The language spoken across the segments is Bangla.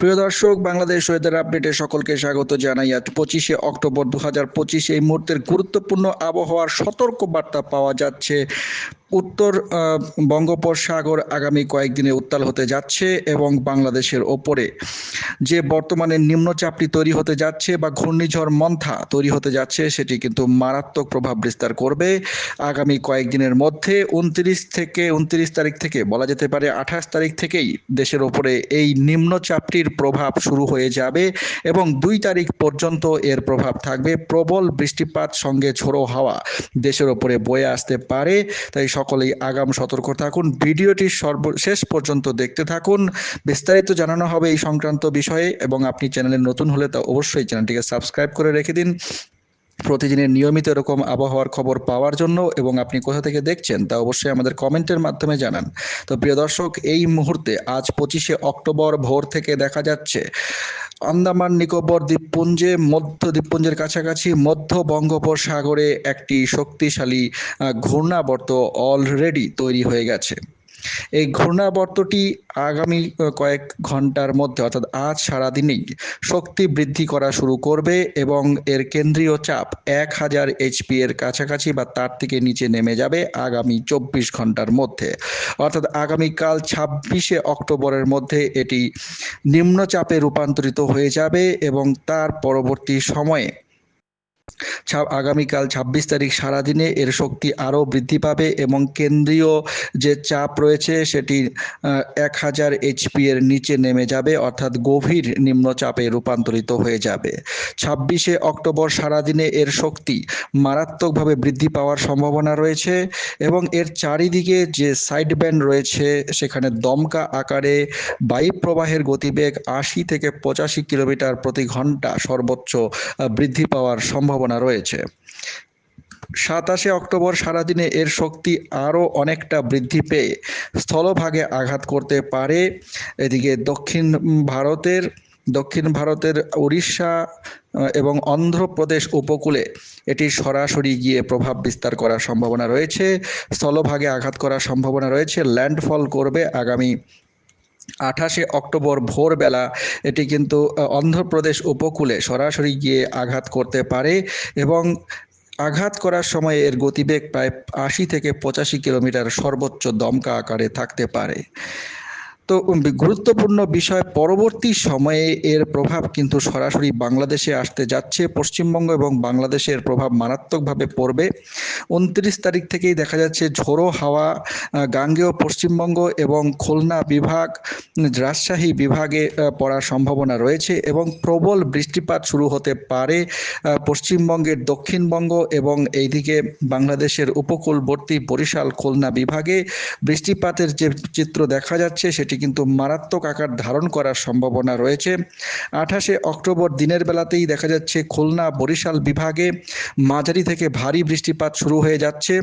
প্রিয় দর্শক, বাংলাদেশ ওয়েদার আপডেটে সকলকে স্বাগত জানাই। আজ পঁচিশে অক্টোবর দু হাজার পঁচিশ এই মুহূর্তের গুরুত্বপূর্ণ আবহাওয়ার সতর্ক বার্তা পাওয়া যাচ্ছে। উত্তর বঙ্গোপসাগর আগামী কয়েকদিনে উত্তাল হতে যাচ্ছে এবং বাংলাদেশের ওপরে। যে বর্তমানে নিম্নচাপটি তৈরি হতে যাচ্ছে বা ঘূর্ণিঝড় মন্থা তৈরি হতে যাচ্ছে, সেটি কিন্তু মারাত্মক প্রভাব বিস্তার করবে। আগামী কয়েকদিনের মধ্যে উনত্রিশ থেকে, উনত্রিশ তারিখ থেকে বলা যেতে পারে আঠাশ তারিখ থেকেই দেশের ওপরে এই নিম্নচাপটির প্রভাব শুরু হয়ে যাবে এবং দুই তারিখ পর্যন্ত এর প্রভাব থাকবে। প্রবল বৃষ্টিপাত, সঙ্গে ঝোড়ো হাওয়া দেশের ওপরে বয়ে আসতে পারে। তাই সকলেই আগাম সতর্ক থাকুন। ভিডিওটি সর্বশেষ পর্যন্ত দেখতে থাকুন। বিস্তারিত জানানো হবে এই সংক্রান্ত বিষয়ে এবং আপনি চ্যানেলে নতুন হলে তা অবশ্যই চ্যানেলটিকে সাবস্ক্রাইব করে রেখে দিন। প্রতিদিনের নিয়মিত এরকম আবহাওয়ার খবর পাওয়ার জন্য এবং আপনি কোথা থেকে দেখছেন তা অবশ্যই আমাদের কমেন্টের মাধ্যমে জানান। তো প্রিয় দর্শক, এই মুহূর্তে আজ পঁচিশে অক্টোবর ভোর থেকে দেখা যাচ্ছে আন্দামান, নিকোবর দ্বীপপুঞ্জে, মধ্য দ্বীপপুঞ্জের কাছাকাছি, মধ্য বঙ্গোপসাগরে একটি শক্তিশালী ঘূর্ণাবর্ত অলরেডি তৈরি হয়ে গেছে। এই ঘূর্ণাবর্তটি আগামী কয়েক ঘণ্টার মধ্যে, অর্থাৎ আজ সারাদিনেই শক্তি বৃদ্ধি করা শুরু করবে এবং এর কেন্দ্রীয় চাপ এক হাজার এইচপি এর কাছাকাছি বা তার থেকে নিচে নেমে যাবে আগামী চব্বিশ ঘণ্টার মধ্যে। অর্থাৎ আগামীকাল ছাব্বিশে অক্টোবরের মধ্যে এটি নিম্নচাপে রূপান্তরিত হয়ে যাবে এবং তার পরবর্তী সময়ে আগামীকাল ছাব্বিশ তারিখ সারাদিনে এর শক্তি আরও বৃদ্ধি পাবে এবং কেন্দ্রীয় যে চাপ রয়েছে সেটি এক হাজার এইচপি এর নিচে নেমে যাবে, অর্থাৎ গভীর নিম্নচাপে রূপান্তরিত হয়ে যাবে। ছাব্বিশে অক্টোবর সারাদিনে এর শক্তি মারাত্মকভাবে বৃদ্ধি পাওয়ার সম্ভাবনা রয়েছে এবং এর চারিদিকে যে সাইড ব্যান্ড রয়েছে, সেখানে দমকা আকারে বায়ু প্রবাহের গতিবেগ আশি থেকে পঁচাশি কিলোমিটার প্রতি ঘণ্টা সর্বোচ্চ বৃদ্ধি পাওয়ার সম্ভাবনা রয়েছে। সাতাশে অক্টোবর সারাদিনে এর শক্তি আরও অনেকটা বৃদ্ধি পেয়ে স্থলভাগে আঘাত করতে পারে। এদিকে দক্ষিণ ভারতের দক্ষিণ ভারতের উড়িষ্যা এবং অন্ধ্রপ্রদেশ উপকূলে এটি সরাসরি গিয়ে প্রভাব বিস্তার করার সম্ভাবনা রয়েছে। স্থলভাগে আঘাত করার সম্ভাবনা রয়েছে। ল্যান্ডফল করবে আগামী আঠাশে অক্টোবর ভোরবেলা এটি কিন্তু অন্ধ্রপ্রদেশ উপকূলে সরাসরি গিয়ে আঘাত করতে পারে এবং আঘাত করার সময় এর গতিবেগ প্রায় আশি থেকে পঁচাশি কিলোমিটার সর্বোচ্চ দমকা আকারে থাকতে পারে। তো গুরুত্বপূর্ণ বিষয় পরবর্তী সময়ে এর প্রভাব কিন্তু সরাসরি বাংলাদেশে আসতে যাচ্ছে। পশ্চিমবঙ্গ এবং বাংলাদেশের প্রভাব মারাত্মকভাবে পড়বে। উনত্রিশ তারিখ থেকেই দেখা যাচ্ছে ঝোড়ো হাওয়া গাঙ্গেয় পশ্চিমবঙ্গ এবং খুলনা বিভাগ রাজশাহী বিভাগে পড়ার সম্ভাবনা রয়েছে এবং প্রবল বৃষ্টিপাত শুরু হতে পারে পশ্চিমবঙ্গের দক্ষিণবঙ্গ এবং এইদিকে বাংলাদেশের উপকূলবর্তী বরিশাল, খুলনা বিভাগে। বৃষ্টিপাতের যে চিত্র দেখা যাচ্ছে সেটি কিন্তু মারাত্মক আকার ধারণ করার সম্ভাবনা রয়েছে। আঠাশে অক্টোবর দিনের বেলাতেই দেখা যাচ্ছে খুলনা বরিশাল বিভাগে মাঝারি থেকে ভারী বৃষ্টিপাত শুরু হয়ে যাচ্ছে।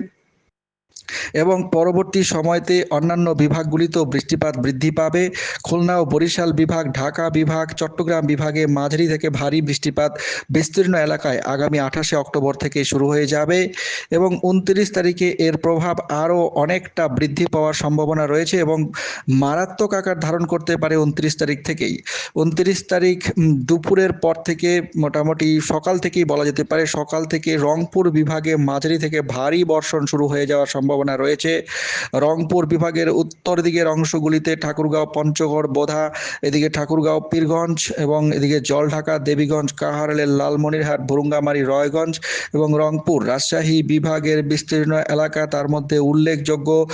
এবং পরবর্তী সময়তে অন্যান্য বিভাগগুলিতেও বৃষ্টিপাত বৃদ্ধি পাবে। খুলনা ও বরিশাল বিভাগ, ঢাকা বিভাগ, চট্টগ্রাম বিভাগে মাঝারি থেকে ভারী বৃষ্টিপাত বিস্তীর্ণ এলাকায় আগামী আঠাশে অক্টোবর থেকে শুরু হয়ে যাবে এবং উনত্রিশ তারিখে এর প্রভাব আরও অনেকটা বৃদ্ধি পাওয়ার সম্ভাবনা রয়েছে এবং মারাত্মক আকার ধারণ করতে পারে উনত্রিশ তারিখ থেকেই। উনত্রিশ তারিখ দুপুরের পর থেকে মোটামুটি সকাল থেকেই বলা যেতে পারে সকাল থেকে রংপুর বিভাগে মাঝারি থেকে ভারী বর্ষণ শুরু হয়ে যাওয়ার সম্ভাবনা রয়েছে। রংপুর বিভাগের উত্তর দিকের অংশগুলিতে ঠাকুরগাঁও, পঞ্চগড়, বোধা, এদিকে ঠাকুরগাঁও, পীরগঞ্জ এবং এদিকে জলঢাকা, দেবীগঞ্জ কাহারলের লালমনিরহাট, ভুরুঙ্গামারি, রয়গঞ্জ এবং রংপুর। রাজশাহী বিভাগের বিস্তীর্ণ এলাকা, তার মধ্যে উল্লেখযোগ্য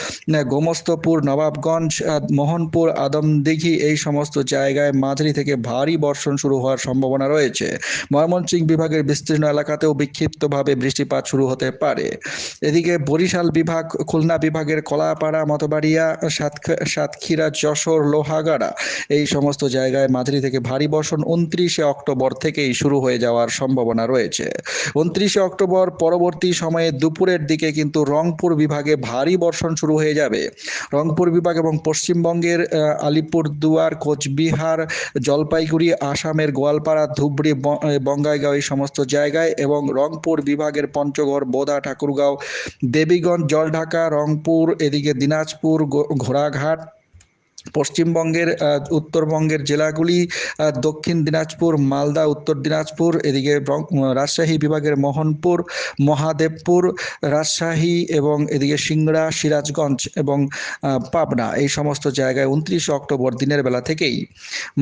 গোমস্তপুর, নবাবগঞ্জ মোহনপুর, আদমদিঘি এই সমস্ত জায়গায় মাঝারি থেকে ভারী বর্ষণ শুরু হওয়ার সম্ভাবনা রয়েছে। ময়মনসিংহ বিভাগের বিস্তীর্ণ এলাকাতেও বিক্ষিপ্তভাবে বৃষ্টিপাত শুরু হতে পারে। এদিকে বরিশাল বিভাগ খুলনা বিভাগের কলাপাড়া মতবাড়িয়া সাতক্ষীরা যশোর লোহাগাড়া এই সমস্ত জায়গায় মাঝারি থেকে ভারী বর্ষণ উনত্রিশে অক্টোবর থেকেই শুরু হয়ে যাওয়ার সম্ভাবনা রয়েছে। উনত্রিশে অক্টোবর পরবর্তী সময়ে দুপুরের দিকে কিন্তু রংপুর বিভাগে ভারী বর্ষণ শুরু হয়ে যাবে। রংপুর বিভাগ এবং পশ্চিমবঙ্গের আহ, আলিপুরদুয়ার কোচবিহার জলপাইগুড়ি আসামের গোয়ালপাড়া ধুবড়ি বঙ্গাইগাঁও এই সমস্ত জায়গায় এবং রংপুর বিভাগের পঞ্চগড় বোদা ঠাকুরগাঁও দেবীগঞ্জ জলঢাকা রংপুর এদিকে দিনাজপুর ঘোড়াঘাট পশ্চিমবঙ্গের উত্তরবঙ্গের জেলাগুলি দক্ষিণ দিনাজপুর, মালদা, উত্তর দিনাজপুর, এদিকে রাজশাহী বিভাগের মোহনপুর, মহাদেবপুর, রাজশাহী এবং এদিকে সিংড়া, সিরাজগঞ্জ এবং পাবনা। এই সমস্ত জায়গায় উনত্রিশে অক্টোবর দিনের বেলা থেকেই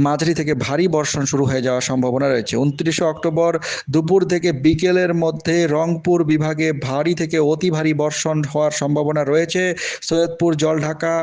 মাঝারি থেকে ভারী বর্ষণ শুরু হয়ে যাওয়ার সম্ভাবনা রয়েছে। উনত্রিশে অক্টোবর দুপুর থেকে বিকেলের মধ্যে রংপুর বিভাগে ভারী থেকে অতি ভারী বর্ষণ হওয়ার সম্ভাবনা রয়েছে। সৈয়দপুর, জলঢাকা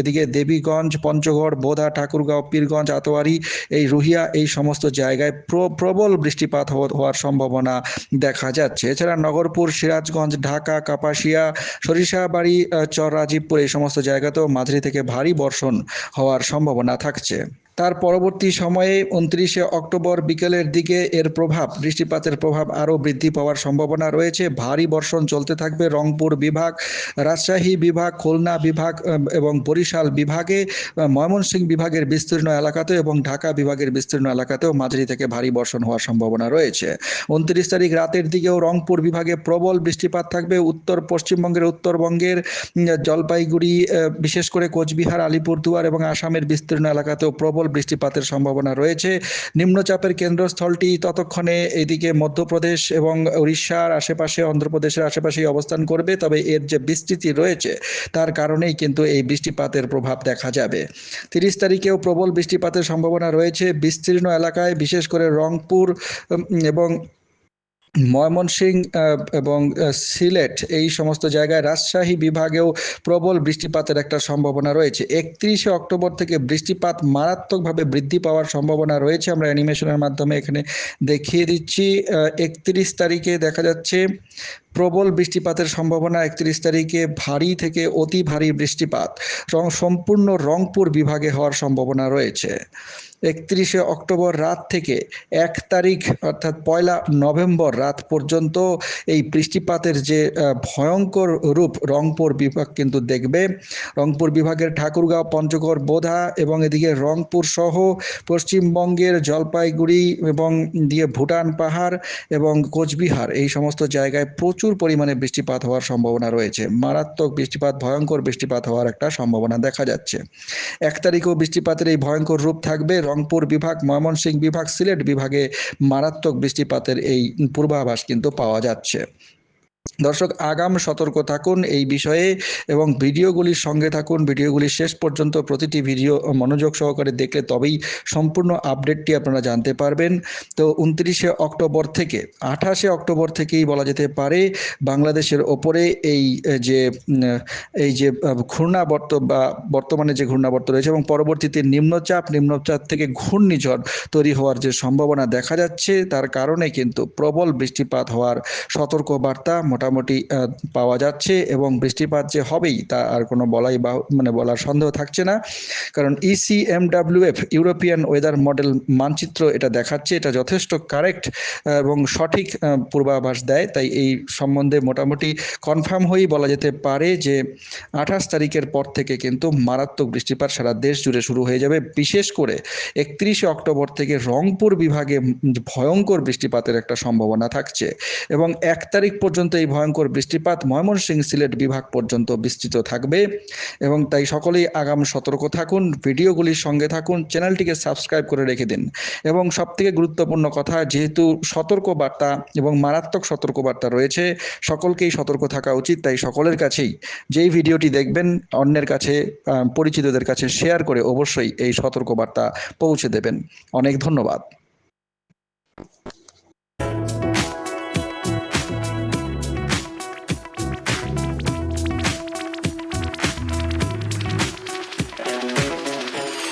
এদিকে দেবীগঞ্জ পঞ্চগড় বোধা ঠাকুরগাঁও, পীরগঞ্জ, আতোয়ারি, এই রুহিয়া, এই সমস্ত জায়গায় প্র- প্রবল বৃষ্টিপাত হওয়ার সম্ভাবনা দেখা যাচ্ছে। এছাড়া নগরপুর, সিরাজগঞ্জ, ঢাকা, কাপাসিয়া, সরিষাবাড়ি চর রাজীবপুর এই সমস্ত জায়গাতেও মাঝারি থেকে ভারী বর্ষণ হওয়ার সম্ভাবনা থাকছে। তার পরবর্তী সময়ে উনত্রিশে অক্টোবর বিকেলের দিকে এর প্রভাব, বৃষ্টিপাতের প্রভাব আরও বৃদ্ধি পাওয়ার সম্ভাবনা রয়েছে। ভারী বর্ষণ চলতে থাকবে রংপুর বিভাগ, রাজশাহী বিভাগ, খুলনা বিভাগ এবং বরিশাল বিভাগে। ময়মনসিংহ বিভাগের বিস্তীর্ণ এলাকাতেও এবং ঢাকা বিভাগের বিস্তীর্ণ এলাকাতেও মাঝারি থেকে ভারী বর্ষণ হওয়ার সম্ভাবনা রয়েছে। উনত্রিশ তারিখ রাতের দিকেও রংপুর বিভাগে প্রবল বৃষ্টিপাত থাকবে। উত্তর পশ্চিমবঙ্গের উত্তরবঙ্গের জলপাইগুড়ি বিশেষ করে কোচবিহার, আলিপুরদুয়ার এবং আসামের বিস্তীর্ণ এলাকাতেও প্রবল বৃষ্টিপাতের সম্ভাবনা রয়েছে। নিম্নচাপের কেন্দ্রস্থলটি ততক্ষণে এদিকে মধ্যপ্রদেশ এবং উড়িষ্যার আশেপাশে, অন্ধ্রপ্রদেশের আশেপাশেই অবস্থান করবে। তবে এর যে বিস্তৃতি রয়েছে, তার কারণেই কিন্তু এই বৃষ্টিপাতের প্রভাব দেখা যাবে। তিরিশ তারিখেও প্রবল বৃষ্টিপাতের সম্ভাবনা রয়েছে। বিস্তীর্ণ এলাকায় বিশেষ করে রংপুর এবং ময়মনসিংহ আহ, এবং সিলেট এই সমস্ত জায়গায় রাজশাহী বিভাগেও প্রবল বৃষ্টিপাতের একটা সম্ভাবনা রয়েছে। একত্রিশে অক্টোবর থেকে বৃষ্টিপাত মারাত্মকভাবে বৃদ্ধি পাওয়ার সম্ভাবনা রয়েছে। আমরা অ্যানিমেশনের মাধ্যমে এখানে দেখিয়ে দিচ্ছি একত্রিশ তারিখে দেখা যাচ্ছে প্রবল বৃষ্টিপাতের সম্ভাবনা। একত্রিশ তারিখে ভারী থেকে অতি ভারী বৃষ্টিপাত। সম্পূর্ণ রংপুর বিভাগে হওয়ার সম্ভাবনা রয়েছে। একত্রিশে অক্টোবর রাত থেকে এক তারিখ, অর্থাৎ পয়লা নভেম্বর রাত পর্যন্ত এই বৃষ্টিপাতের যে ভয়ঙ্কর রূপ রংপুর বিভাগ কিন্তু দেখবে। রংপুর বিভাগের ঠাকুরগাঁও, পঞ্চগড়, বোধা এবং এদিকে রংপুর সহ পশ্চিমবঙ্গের জলপাইগুড়ি এবং দিয়ে ভুটান পাহাড় এবং কোচবিহার এই সমস্ত জায়গায় প্রচুর পরিমাণে বৃষ্টিপাত হওয়ার সম্ভাবনা রয়েছে। মারাত্মক বৃষ্টিপাত, ভয়ঙ্কর বৃষ্টিপাত হওয়ার একটা সম্ভাবনা দেখা যাচ্ছে। এক তারিখেও বৃষ্টিপাতের এই ভয়ঙ্কর রূপ থাকবে। রংপুর বিভাগ ময়মনসিংহ বিভাগ সিলেট বিভাগে মারাত্মক বৃষ্টিপাতের এই পূর্বাভাস কিন্তু পাওয়া যাচ্ছে। দর্শক, আগাম সতর্ক থাকুন এই বিষয়ে এবং ভিডিওগুলির সঙ্গে থাকুন। ভিডিওগুলি শেষ পর্যন্ত প্রতিটি ভিডিও মনোযোগ সহকারে দেখলে তবেই সম্পূর্ণ আপডেটটি আপনারা জানতে পারবেন। তো উনত্রিশে অক্টোবর থেকে, আঠাশে অক্টোবর থেকেই বলা যেতে পারে বাংলাদেশের ওপরে এই যে এই যে ঘূর্ণাবর্ত বা বর্তমানে যে ঘূর্ণাবর্ত রয়েছে এবং পরবর্তীতে নিম্নচাপ নিম্নচাপ থেকে ঘূর্ণিঝড় তৈরি হওয়ার যে সম্ভাবনা দেখা যাচ্ছে, তার কারণে কিন্তু প্রবল বৃষ্টিপাত হওয়ার সতর্ক বার্তা মোটামুটি পাওয়া যাচ্ছে এবং বৃষ্টিপাত যে হবেই তা আর কোনো বলাই বা মানে বলার সন্দেহ থাকছে না। কারণ ইসিএমডাব্লিউএফ ইউরোপিয়ান ওয়েদার মডেল মানচিত্র এটা দেখাচ্ছে, এটা যথেষ্ট কারেক্ট এবং সঠিক পূর্বাভাস দেয়। তাই এই সম্বন্ধে মোটামুটি কনফার্ম হয়েই বলা যেতে পারে যে আঠাশ তারিখের পর থেকে কিন্তু মারাত্মক বৃষ্টিপাত সারা দেশ জুড়ে শুরু হয়ে যাবে। বিশেষ করে একত্রিশে অক্টোবর থেকে রংপুর বিভাগে ভয়ঙ্কর বৃষ্টিপাতের একটা সম্ভাবনা থাকছে এবং এক তারিখ পর্যন্ত এই ভয়ঙ্কর বৃষ্টিপাত ময়মনসিংহ সিলেট বিভাগ পর্যন্ত বিস্তৃত থাকবে এবং তাই সকলেই আগাম সতর্ক থাকুন, ভিডিওগুলির সঙ্গে থাকুন, চ্যানেলটিকে সাবস্ক্রাইব করে রেখে দিন। এবং সবথেকে গুরুত্বপূর্ণ কথা, যেহেতু সতর্ক বার্তা এবং মারাত্মক সতর্ক বার্তা রয়েছে, সকলকেই সতর্ক থাকা উচিত। তাই সকলের কাছেই যেই ভিডিওটি দেখবেন, অন্যের কাছে পরিচিতদের কাছে শেয়ার করে অবশ্যই এই সতর্ক বার্তা পৌঁছে দেবেন। অনেক ধন্যবাদ।